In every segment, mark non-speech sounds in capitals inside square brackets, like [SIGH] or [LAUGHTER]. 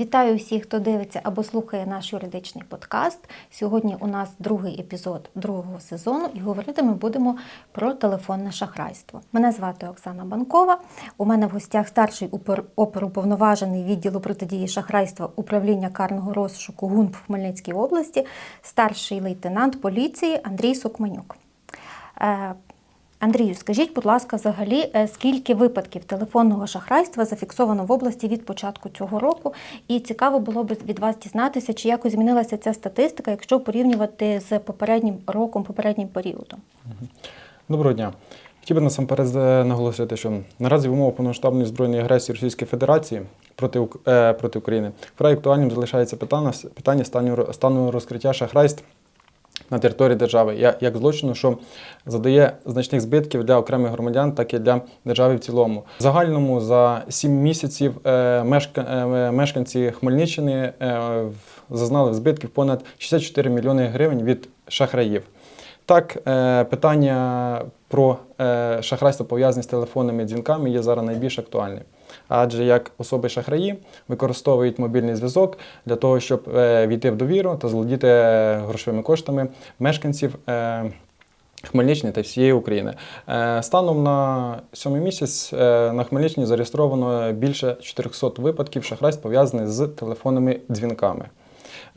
Вітаю всіх, хто дивиться або слухає наш юридичний подкаст. Сьогодні у нас другий епізод другого сезону, і говорити ми будемо про телефонне шахрайство. Мене звати Оксана Банкова. У мене в гостях старший оперуповноважений відділу протидії шахрайства управління карного розшуку ГУНП в Хмельницькій області, старший лейтенант поліції Андрій Сукманюк. Андрію, скажіть, будь ласка, взагалі, е, скільки випадків телефонного шахрайства зафіксовано в області від початку цього року? І цікаво було б від вас дізнатися, чи якось змінилася ця статистика, якщо порівнювати з попереднім роком, попереднім періодом. Доброго дня. Хотів би насамперед е, наголосити, що наразі в умовах повномасштабної збройної агресії Російської Федерації проти, е, проти України вкрай актуальним залишається питання, питання стану, стану розкриття шахрайств на території держави як, злочину, що задає значних збитків для окремих громадян, так і для держави в цілому. В загальному за 7 місяців е, е, мешканці Хмельниччини е, зазнали збитків понад 64 мільйони гривень від шахраїв. Так, питання про шахрайство пов'язане з телефонними дзвінками є зараз найбільш актуальним. Адже як особи шахраї використовують мобільний зв'язок для того, щоб е, війти в довіру та злодіти е, грошовими коштами мешканців. е, Хмельниччини та всієї України. Станом на сьомий місяць на Хмельниччині зареєстровано більше 400 випадків шахрайств пов'язаних з телефонними дзвінками.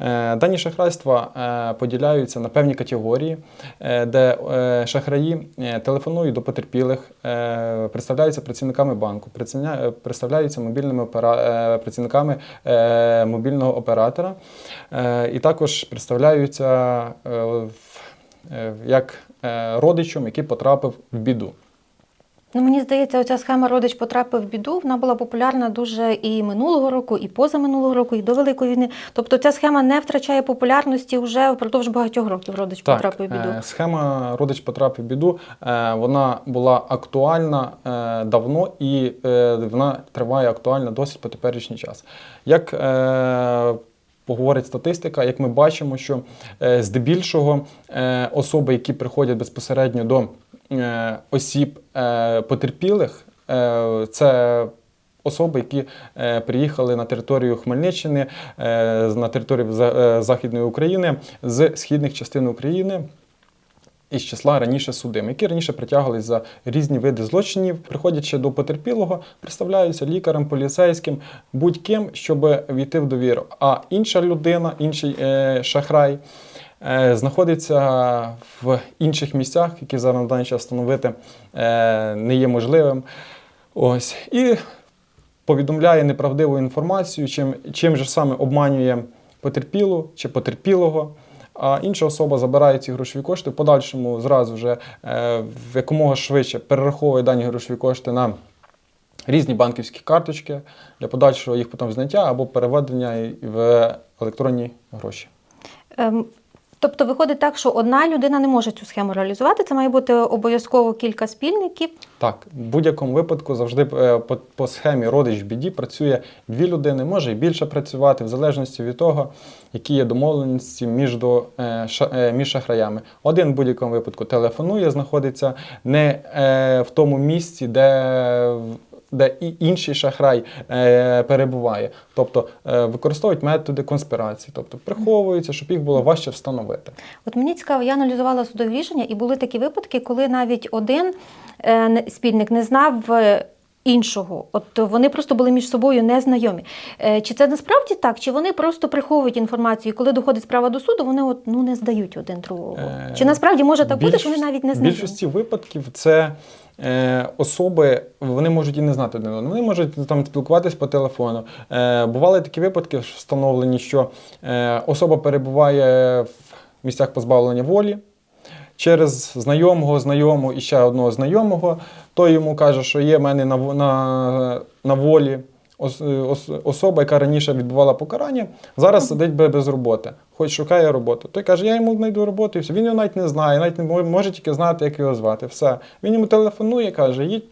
Е, Дані шахрайства е, поділяються на певні категорії, е, де шахраї телефонують до потерпілих, представляються працівниками банку, представляються мобільними працівниками мобільного оператора, і також представляються як родичем, який потрапив в біду. Ну, мені здається, оця схема родич потрапив в біду. Вона була популярна дуже і минулого року, і позаминулого року, і до Великої війни. Тобто ця схема не втрачає популярності вже впродовж багатьох років. Родич потрапив в біду. е, Схема родич потрапив в біду. е, Вона була актуальна е, давно і вона триває актуально досить по теперішній час. Як Поговорить статистика, як ми бачимо, що здебільшого особи, які приходять безпосередньо до осіб е, потерпілих, е, це особи, які е, приїхали на територію Хмельниччини, е, на територію е, Західної України з східних частин України. Із числа раніше судим, які раніше притягувалися за різні види злочинів, приходячи до потерпілого, представляються лікарем, поліцейським, будь-ким, щоб війти в довіру. А інша людина, інший е, шахрай е, знаходиться в інших місцях, які зараз на даний час встановити е, не є можливим. Ось і повідомляє неправдиву інформацію, чим, чим же саме обманює потерпілу чи потерпілого. А інша особа забирає ці грошові кошти, в подальшому зразу вже е, якомога швидше перераховує дані грошові кошти на різні банківські карточки для подальшого їх потім зняття або переведення в електронні гроші. Тобто виходить так, що одна людина не може цю схему реалізувати. Це має бути обов'язково кілька спільників. Так, в будь-якому випадку завжди е, по, по схемі родич в біді працює дві людини, може і більше працювати, в залежності від того, які є домовленості між, до, е, ша- е, між шахраями. Один в будь-якому випадку телефонує, знаходиться не в тому місці, де. Де і інший шахрай е, перебуває, тобто е, використовують методи конспірації, тобто приховуються, щоб їх було важче встановити. От мені цікаво, я аналізувала судові рішення, і були такі випадки, коли навіть один е, спільник не знав. Іншого, от вони просто були між собою незнайомі. Е, Чи це насправді так? Чи вони просто приховують інформацію? і Коли доходить справа до суду, вони от ну не здають один другого? Е, Чи насправді може так бути, що вони навіть не В знайомі? більшості випадків це е, особи, вони можуть і не знати один одного. Вони можуть там спілкуватись по телефону. Е, бували такі випадки встановлені, що е, особа перебуває в місцях позбавлення волі. Через знайомого, знайому і ще одного знайомого, той йому каже, що є в мене на, на, на волі ос, ос, особа, яка раніше відбувала покарання, зараз сидить без роботи, хоч шукає роботу. Той каже, я йому знайду роботу, і все. Він його навіть не знає, навіть не може, тільки знати, як його звати. Все. Він йому телефонує, каже, їдь.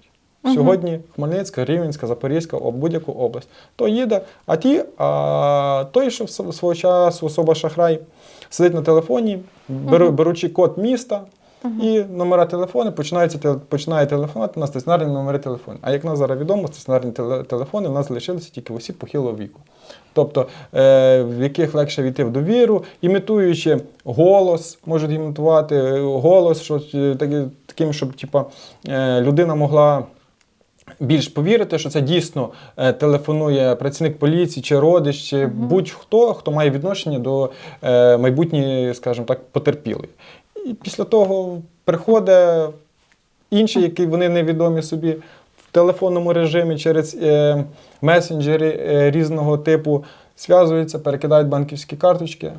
Сьогодні Хмельницька, Рівненська, Запорізька, будь-яку область. То їде, а ті, а той, що в свого часу особа шахрай, сидить на телефоні, беру, беручи код міста, і номера телефону починаються починає телефонувати на стаціонарні номери телефону. А як нам зараз відомо, стаціонарні телефони в нас залишилися тільки в осіб похилого віку. Тобто, е, в яких легше війти в довіру, імітуючи голос, можуть імітувати е, голос, що, е, таким, щоб типа, е, людина могла більш повірити, що це дійсно е, телефонує працівник поліції чи родич, чи будь-хто, хто має відношення до е, майбутньої, скажімо так, потерпілої. І після того приходить інший, який вони невідомі собі в телефонному режимі через е, месенджери е, різного типу зв'язуються, перекидають банківські карточки,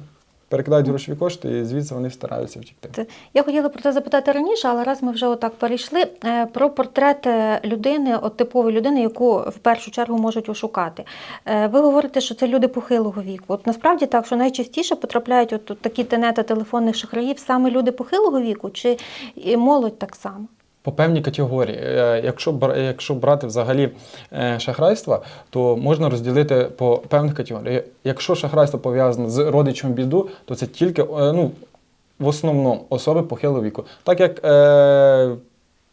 перекидають грошові кошти, і звідси вони стараються втікти. Це- Я хотіла про це запитати раніше, але раз ми вже отак перейшли е, про портрет е, людини, от типової людини, яку в першу чергу можуть ошукати. Е, Ви говорите, що це люди похилого віку. От насправді так, що найчастіше потрапляють от такі тенета телефонних шахраїв саме люди похилого віку, чи молодь так само? По певній категорії. Е, Якщо, якщо брати взагалі е, шахрайства, то можна розділити по певних категоріях. Якщо шахрайство пов'язане з родичем біду, то це тільки е, ну, в основному особи похилого віку. Так як е,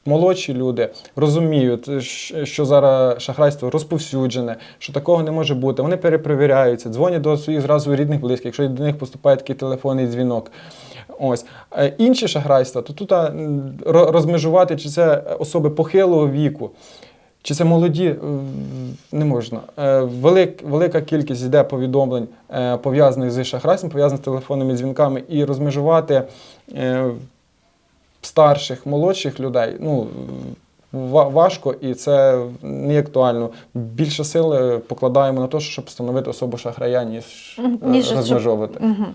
молодші люди розуміють, що зараз шахрайство розповсюджене, що такого не може бути, вони перепровіряються, дзвонять до своїх зразу рідних близьких, якщо до них поступає такий телефонний дзвінок. Ось Е, інші шахрайства, то тут розмежувати, чи це особи похилого віку, чи це молоді, е, не можна. Е, Велик, велика кількість йде повідомлень пов'язаних з шахрайством, пов'язаних з телефонними дзвінками, і розмежувати старших, молодших людей. Ну, важко і це не актуально. Більше сили покладаємо на те, щоб встановити особу шахрая, ніж, е, ніж щоб- розмежовувати. Угу.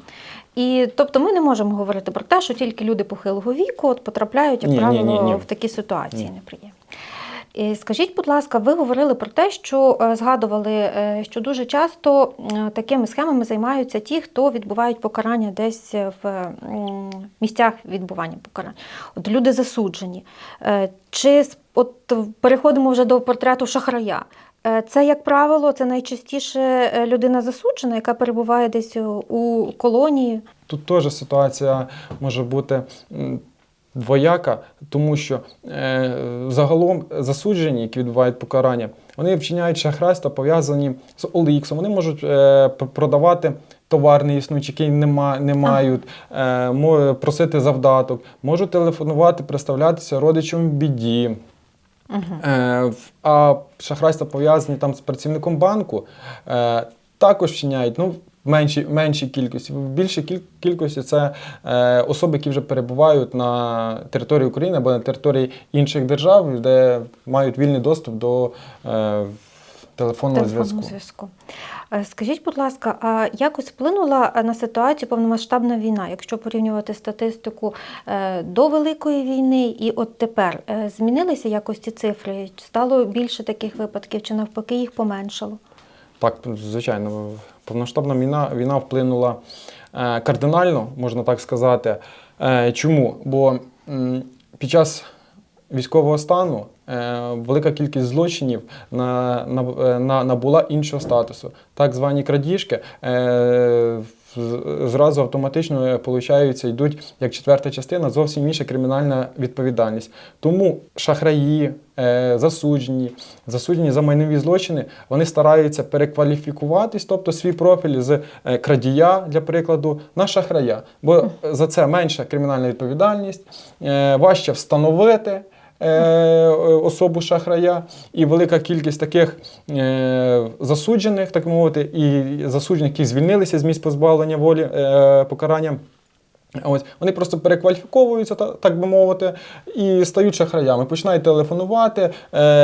І тобто ми не можемо говорити про те, що тільки люди похилого віку от потрапляють, як Ні, ні, правило, ні, ні. в такі ситуації Ні. неприємні. І скажіть, будь ласка, ви говорили про те, що е, згадували, е, що дуже часто е, такими схемами займаються ті, хто відбувають покарання десь в місцях відбування покарань. От люди засуджені. Е, Чи от переходимо вже до портрету шахрая? Е, Це, як правило, це найчастіше е, людина засуджена, яка перебуває десь у- колонії. Тут теж ситуація може бути двояка, тому що е, загалом засуджені, які відбувають покарання, вони вчиняють шахрайства пов'язані з OLX. Вони можуть е, продавати товар неіснуючий, який нема, не мають, е, просити завдаток, можуть телефонувати, представлятися родичам в біді. Е, а шахрайства пов'язані там з працівником банку, е, також вчиняють. Ну, менші меншій кількості. В більшій кіль- кількості це е, особи, які вже перебувають на території України або на території інших держав, де мають вільний доступ до е, телефонного зв'язку. зв'язку. Е, Скажіть, будь ласка, а якось вплинула е, на ситуацію повномасштабна війна, якщо порівнювати статистику е, до Великої війни і от тепер змінилися якось ці цифри? Стало більше таких випадків, чи навпаки їх поменшало? Так, звичайно, повноштабна війна, війна вплинула кардинально, можна так сказати. Чому? Бо під час військового стану велика кількість злочинів е, на, набула іншого статусу. Так звані крадіжки е, зразу автоматично е, получаються, йдуть як четверта частина, зовсім інша кримінальна відповідальність. Тому шахраї, е, засуджені, засуджені за майнові злочини, вони стараються перекваліфікуватись, тобто свій профіль з е, крадія, для прикладу, на шахрая. Бо за це менша кримінальна відповідальність, е, важче встановити. Е, Особу шахрая і велика кількість таких е, засуджених, так мовити, і засуджених, які звільнилися з місць позбавлення волі е, покарання. Ось вони просто перекваліфіковуються, та- так би мовити, і стають шахраями. Починають телефонувати.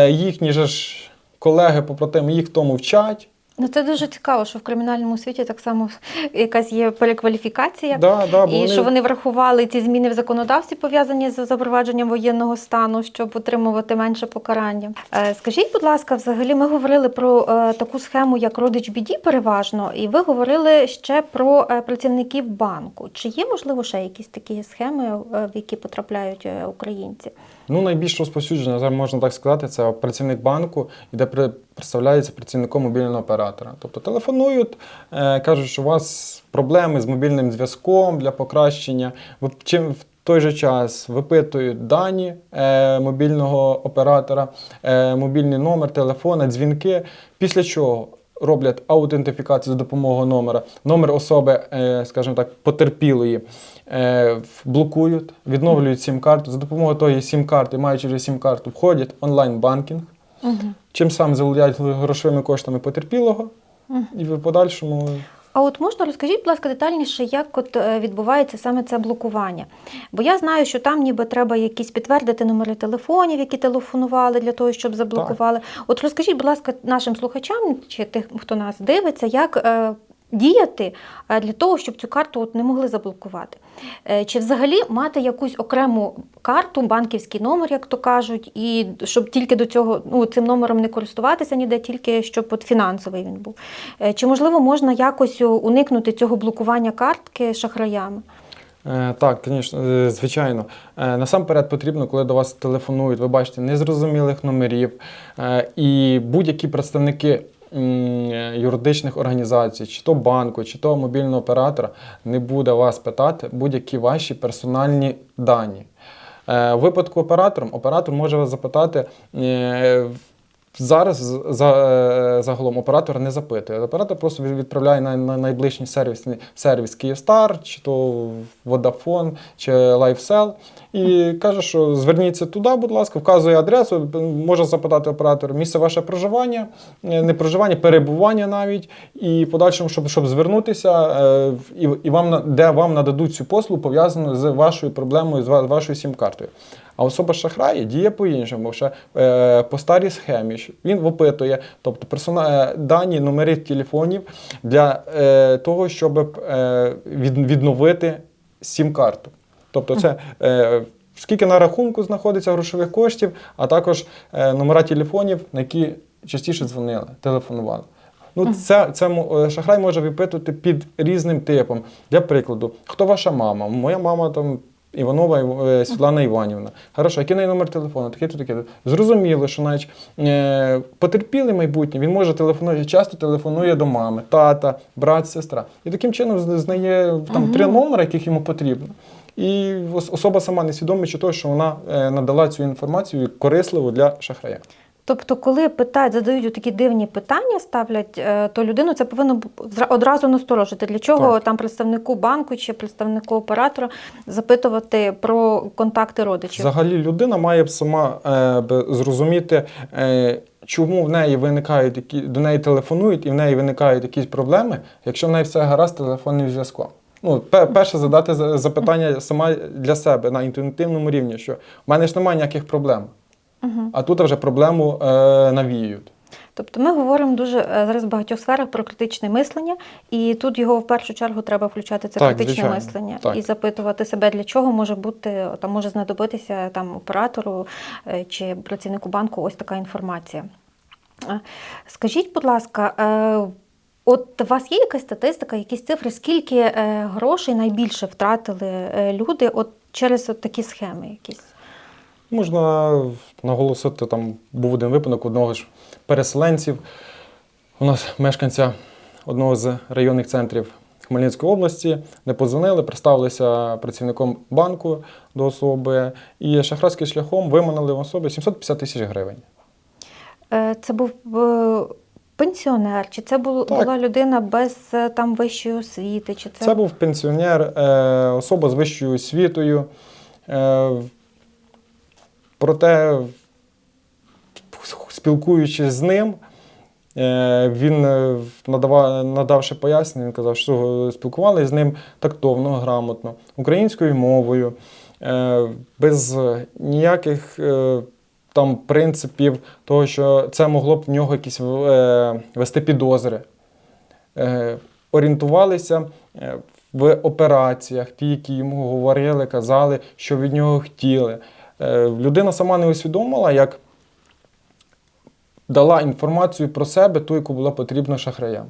Їхні ж колеги, побратими, їх тому вчать. Ну це дуже цікаво, що в кримінальному світі так само [LAUGHS] якась є перекваліфікація. Да, да, І вони- що вони врахували ці зміни в законодавстві, пов'язані з запровадженням воєнного стану, щоб отримувати менше покарання. Е, Скажіть, будь ласка, взагалі ми говорили про е, таку схему, як родич біді, переважно, і ви говорили ще про е, працівників банку. Чи є можливо ще якісь такі схеми, в які потрапляють українці? Ну, найбільш розповсюджена, можна так сказати, це працівник банку, де представляється працівником мобільного оператора. Тобто телефонують, е, кажуть, що у вас проблеми з мобільним зв'язком для покращення. Чим той же час випитують дані е, мобільного оператора, е, мобільний номер, телефона, дзвінки. Після чого роблять аутентифікацію за допомогою номера, номер особи, скажімо так, потерпілої. Блокують, відновлюють сім-карту. За допомогою тої сім-карти, маючи вже сім-карту, входять в онлайн-банкінг, чим сам заволодяють грошовими коштами потерпілого, і в подальшому А от можна розкажіть, будь ласка, детальніше, як от е, відбувається саме це блокування? Бо я знаю, що там ніби треба якісь підтвердити номери телефонів, які телефонували для того, щоб заблокували. От розкажіть, будь ласка, нашим слухачам чи тих, хто нас дивиться, як е, діяти е, для того, щоб цю карту от не могли заблокувати? Е, Чи взагалі мати якусь окрему карту, банківський номер, як то кажуть, і щоб тільки до цього ну, цим номером не користуватися ніде, тільки щоб от фінансовий він був. Е, Чи можливо можна якось уникнути цього блокування картки шахраями? Так, звісно, звичайно. Насамперед потрібно, коли до вас телефонують, ви бачите незрозумілих номерів і будь-які представники юридичних організацій, чи то банку, чи то мобільного оператора, не буде вас питати будь-які ваші персональні дані. Е, В випадку оператором, оператор може вас запитати. Зараз за, е, загалом оператор не запитує. Оператор просто відправляє на, на найближчий сервіс, сервіс Київстар, чи то Vodafone, чи LifeSell, і каже, що зверніться туди, будь ласка, вказує адресу, може запитати оператор місце ваше проживання, е, не проживання, перебування навіть, і подальшому, щоб, щоб звернутися, е, і, і вам де вам нададуть цю послугу пов'язану з вашою проблемою, з вашою сім-картою. А особа шахрає діє по-іншому, ще е, по старій схемі. Він випитує, тобто персона, е, дані, номери телефонів для е, того, щоб е, від, відновити сім-карту. Тобто, це е, скільки на рахунку знаходиться грошових коштів, а також е, номера телефонів, на які частіше дзвонили, телефонували. Ну, це, це шахрай може випитувати під різним типом. Для прикладу, хто ваша мама? Моя мама там. Іванова е, Світлана Іванівна. Хорошо, який неї номер телефону? Таке то таке. Зрозуміло, що навіть е, потерпілий майбутнє, він може телефонувати, часто телефонує до мами, тата, брат, сестра. І таким чином знає там три номери, яких йому потрібно. І особа сама не свідомить того, що вона е, надала цю інформацію корисливу для шахрая. Тобто, коли питають, задають такі дивні питання, ставлять, е, то людину це повинно одразу насторожити. Для чого Так. там представнику банку чи представнику оператора запитувати про контакти родичів? Взагалі людина має б сама е, зрозуміти, е, чому в неї виникають які до неї телефонують і в неї виникають якісь проблеми, якщо в неї все гаразд телефонним зв'язком. Ну, перше задати за- запитання сама для себе на інтуїтивному рівні, що в мене ж немає ніяких проблем. А тут вже проблему е, навіюють. Тобто ми говоримо дуже е, зараз в багатьох сферах про критичне мислення, і тут його в першу чергу треба включати це Так, критичне звичайно. мислення Так. і запитувати себе, для чого може бути там може знадобитися там оператору е, чи працівнику банку ось така інформація. Скажіть, будь ласка, от у вас є якась статистика, якісь цифри, скільки грошей найбільше втратили люди от через от такі схеми якісь? Можна наголосити, там був один випадок одного ж переселенців. У нас мешканця одного з районних центрів Хмельницької області не подзвонили, представилися працівником банку до особи і шахрайським шляхом виманили в особи 750 тисяч гривень. Е, Це був е, пенсіонер, чи це бу- Так. була людина без е, там вищої освіти, чи це, Це був пенсіонер, особа з вищою освітою. Проте, спілкуючись з ним, е, він е, надава, надавши пояснення, він казав, що спілкувалися з ним тактовно, грамотно, українською мовою, е, без ніяких там принципів того, що це могло б в нього якісь вести підозри орієнтувалися в операціях, ті, які йому говорили, казали, що від нього хотіли. Е, Людина сама не усвідомила, як дала інформацію про себе, ту, яку була потрібна шахраям.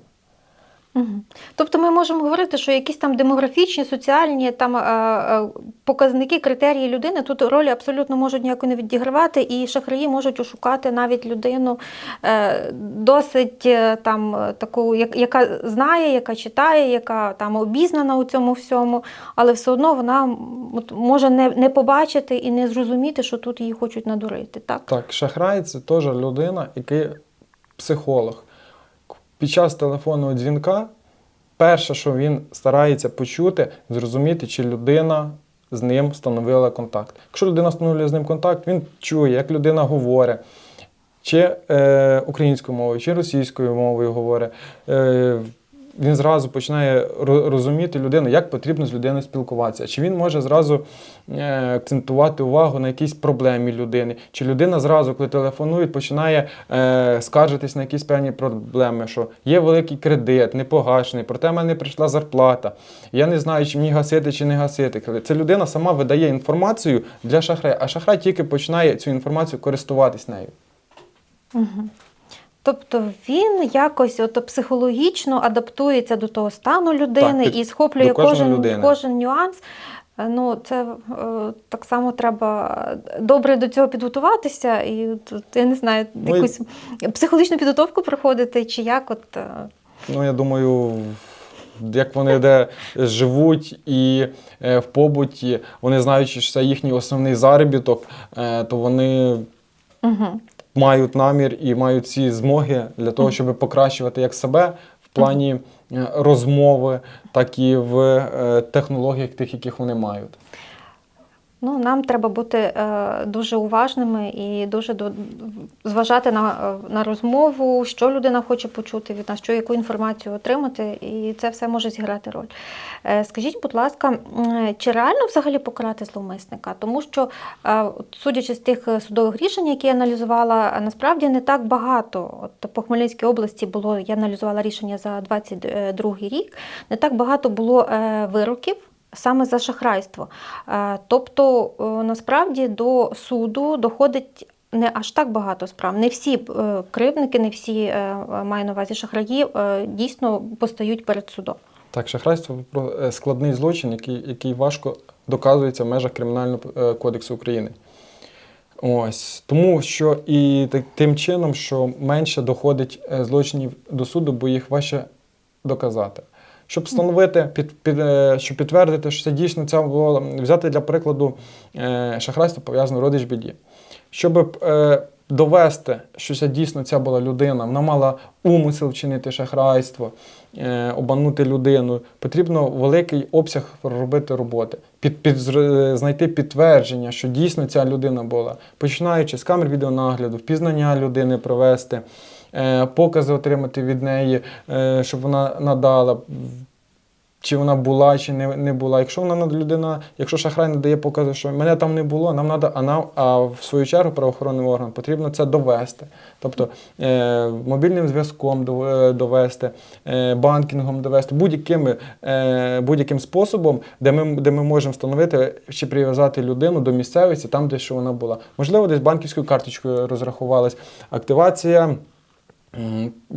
Тобто ми можемо говорити, що якісь там демографічні, соціальні там, е, е, показники, критерії людини тут ролі абсолютно можуть ніякої не відігравати, і шахраї можуть ошукати навіть людину е, досить там, таку, як- яка знає, яка читає, яка там обізнана у цьому всьому, але все одно вона може не, не побачити і не зрозуміти, що тут її хочуть надурити. Так? Так, шахрай це теж людина, який психолог. Під час телефонного дзвінка перше, що він старається почути, зрозуміти, чи людина з ним встановила контакт. Якщо людина встановлює з ним контакт, він чує, як людина говорить, чи е, українською мовою, чи російською мовою говорить. Е, він зразу починає розуміти людину, як потрібно з людиною спілкуватися. Чи він може зразу е, акцентувати увагу на якійсь проблемі людини, чи людина зразу, коли телефонують, починає е, скаржитись на якісь певні проблеми, що є великий кредит, непогашений, проте в мене прийшла зарплата. Я не знаю, чи мені гасити, чи не гасити. Це людина сама видає інформацію для шахрая, а шахрай тільки починає цю інформацію користуватись нею. Тобто він якось от психологічно адаптується до того стану людини Так, і схоплює кожен, людини. кожен нюанс. Е, Ну, це е, так само треба добре до цього підготуватися, і тут, я не знаю, Ну, якусь психологічну підготовку проходити, чи як от. е, Ну, я думаю, як вони де живуть і е, в побуті, вони знаючи, що це їхній основний заробіток, е, то вони Угу. Мають намір і мають ці змоги для того, щоб покращувати як себе в плані е, розмови, так і в е, технологіях тих, яких вони мають. Ну, нам треба бути е, дуже уважними і дуже до, зважати на, е, на розмову, що людина хоче почути від нас, що яку інформацію отримати, і це все може зіграти роль. Е, скажіть, будь ласка, чи реально взагалі покарати зловмисника? Тому що, е, судячи з тих е, судових рішень, які я аналізувала, е, насправді не так багато. От по Хмельницькій області було, я аналізувала рішення за 22 рік, не так багато було е, вироків саме за шахрайство. Е, Тобто, е, насправді до суду доходить не аж так багато справ. Не всі е, кривдники, не всі маю на увазі шахраї дійсно постають перед судом. Так, шахрайство складний злочин, який, який важко доказується в межах Кримінального кодексу України. Ось тому, що і тим чином, що менше доходить злочинів до суду, бо їх важче доказати. Щоб встановити, під, під, е, щоб підтвердити, що це дійсно це було взяти для прикладу е, шахрайство пов'язане родич біді. Щоб е, довести, що це дійсно ця була людина, вона мала умисел вчинити шахрайство, обманути людину, потрібно великий обсяг робити роботи, під, під, знайти підтвердження, що дійсно ця людина була, починаючи з камер відеонагляду, впізнання людини провести, покази отримати від неї, е, щоб вона надала. Чи вона була, чи не, не була. Якщо вона людина, якщо шахрай не дає покази, що мене там не було, нам треба, а нам, а в свою чергу правоохоронним органам потрібно це довести. Тобто е, мобільним зв'язком е, довести, е, банкінгом довести, будь-яким, е, будь-яким способом, де ми, де ми можемо встановити чи прив'язати людину до місцевості, там, де що вона була. Можливо, десь банківською карточкою розрахувалась. Активація.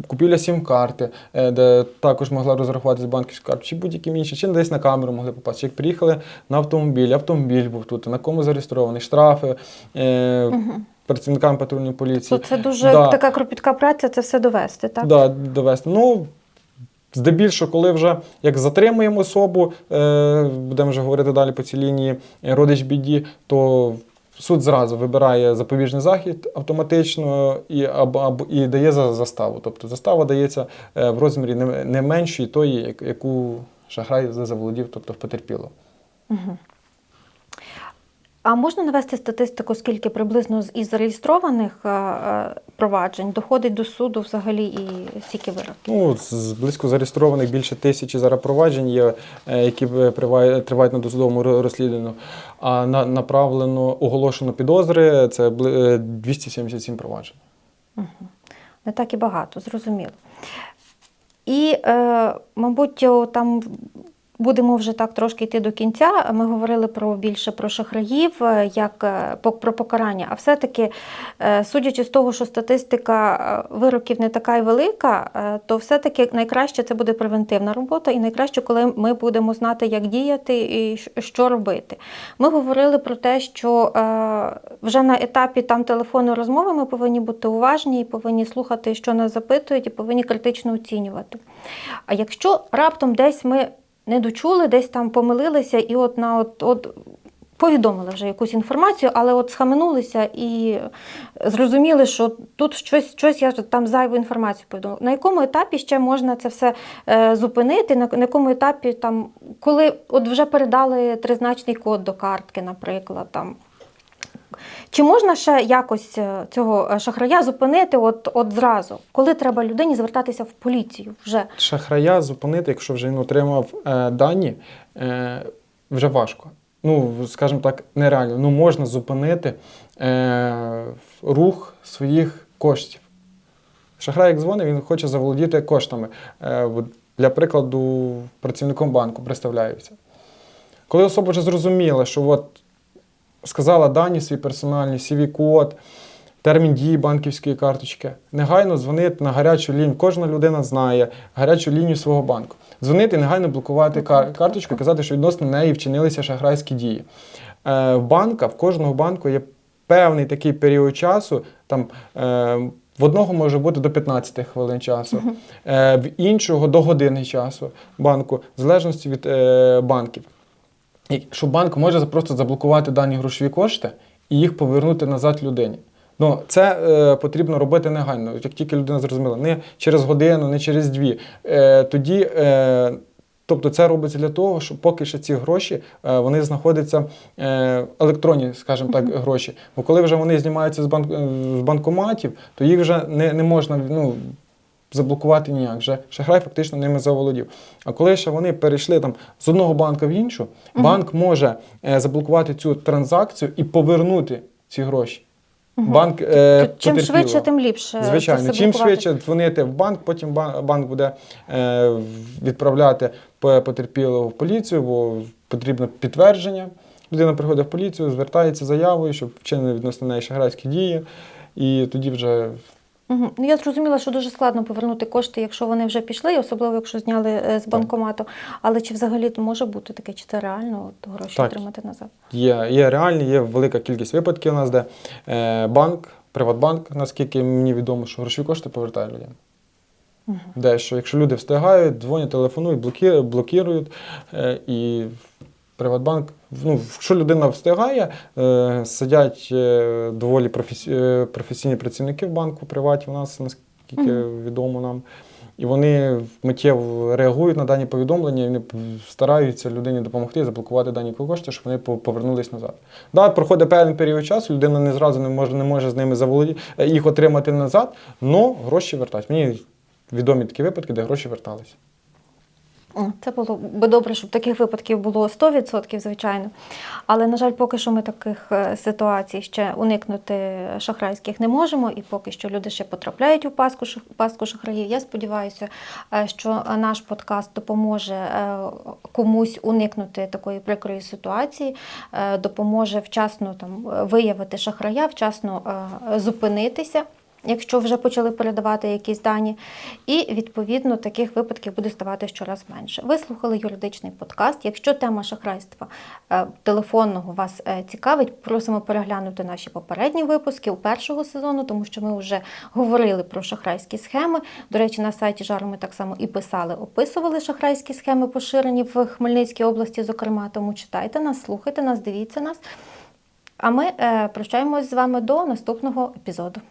Купівля сім-карти, е, де також могла розрахуватися банківську карту, чи будь-яким іншим, чи десь на камеру могли попасти. Як приїхали на автомобіль, автомобіль був тут, на кому зареєстрований, штрафи е, працівникам патрульної поліції. То це дуже Да. така кропітка праця, це все довести, так? Да, довести. Ну, здебільшого, коли вже як затримуємо особу, е, будемо вже говорити далі по цій лінії е, родич біді, то суд зразу вибирає запобіжний захід автоматично і, або, або, і дає за заставу. Тобто застава дається е, в розмірі не, не меншої тої, яку шахрай заволодів, тобто потерпіло. А можна навести статистику, скільки приблизно із зареєстрованих е, е, проваджень доходить до суду взагалі і скільки вироків? Ну, з близько зареєстрованих більше тисячі зараз проваджень є, е, які тривають на досудовому ро- розслідуванню. А на, направлено оголошено підозри це е, 277 проваджень. Не так і багато, зрозуміло. І, е, мабуть, там будемо вже так трошки йти до кінця. Ми говорили про більше про шахраїв, е, як е, про покарання. А все-таки, е, судячи з того, що статистика вироків не така й велика, то все-таки найкраще це буде превентивна робота, і найкраще, коли ми будемо знати, як діяти і що робити. Ми говорили про те, що вже на етапі там телефонної розмови ми повинні бути уважні і повинні слухати, що нас запитують, і повинні критично оцінювати. А якщо раптом десь ми не дочули, десь там помилилися, і от на от, от повідомили вже якусь інформацію, але от схаменулися і зрозуміли, що тут щось, щось я там зайву інформацію повідомила. На якому етапі ще можна це все е, зупинити? На, на якому етапі там, коли от вже передали тризначний код до картки, наприклад, там. Чи можна ще якось е, цього е, шахрая зупинити от, от зразу, коли треба людині звертатися в поліцію вже? Шахрая зупинити, якщо вже він отримав е, дані, е, вже важко. Ну, скажімо так, нереально. Ну, можна зупинити е, рух своїх коштів. Шахрай, як дзвонить, він хоче заволодіти коштами. Е, для прикладу, працівником банку представляються. Коли особа вже зрозуміла, що от сказала дані свій персональні, CV-код, термін дії банківської карточки, негайно дзвонити на гарячу лінію. Кожна людина знає гарячу лінію свого банку. Дзвонити і негайно блокувати кар- карточку казати, що відносно неї вчинилися шахрайські дії. Е, в банка, в кожного банку є певний такий період часу, там е, в одного може бути до 15 хвилин часу, е, в іншого до години часу банку, в залежності від е, банків. Що банк може просто заблокувати дані грошові кошти і їх повернути назад людині. Ну, це е, потрібно робити негайно, як тільки людина зрозуміла, не через годину, не через дві. Е, тоді, е, тобто, це робиться для того, щоб поки ще ці гроші е, вони знаходяться е, електронні, скажімо так, гроші. Бо коли вже вони знімаються з, банк, е, з банкоматів, то їх вже не, не можна ну, заблокувати ніяк. Вже шахрай фактично ними заволодів. А коли ще вони перейшли там з одного банку в іншу, банк може е, заблокувати цю транзакцію і повернути ці гроші. Банк е, чим потерпілого. швидше, тим ліпше. Звичайно, чим швидше дзвонити в банк, потім банк буде е, відправляти потерпілого в поліцію, бо потрібно підтвердження. Людина приходить в поліцію, звертається заявою, щоб вчинили відносно неї шахрайські дії, і тоді вже Угу. Ну, я зрозуміла, що дуже складно повернути кошти, якщо вони вже пішли, особливо якщо зняли е, з банкомату. Але чи взагалі може бути таке, чи це реально от, гроші Так. отримати назад? Є, є реальні, є велика кількість випадків у нас, де е, банк, Приватбанк, наскільки мені відомо, що грошові кошти повертає людям. Де що, якщо люди встигають, дзвонять, телефонують, блокі, блокують, е, і Приватбанк, ну, якщо людина встигає, е, сидять е, доволі професі, е, професійні працівники в банку, приваті у нас, наскільки відомо нам. І вони миттєво реагують на дані повідомлення, і вони стараються людині допомогти заблокувати дані кошти, щоб вони повернулись назад. Да, проходить певний період часу, людина не зразу не може, не може з ними заволодіти, е, їх отримати назад, але гроші вертають. Мені відомі такі випадки, де гроші верталися. Це було би добре, щоб таких випадків було 100%, звичайно. Але, на жаль, поки що ми таких е, ситуацій ще уникнути шахрайських не можемо, і поки що люди ще потрапляють у паску, пастку шахраїв. Я сподіваюся, е, що наш подкаст допоможе е, комусь уникнути такої прикрої ситуації, допоможе вчасно там виявити шахрая, вчасно зупинитися. Якщо вже почали передавати якісь дані, і відповідно таких випадків буде ставати щораз менше. Ви слухали юридичний подкаст. Якщо тема шахрайства е, телефонного вас е, цікавить, просимо переглянути наші попередні випуски у першого сезону, тому що ми вже говорили про шахрайські схеми. До речі, на сайті Жару ми так само і писали, описували шахрайські схеми, поширені в Хмельницькій області, зокрема. Тому читайте нас, слухайте нас, дивіться нас. А ми е, прощаємось з вами до наступного епізоду.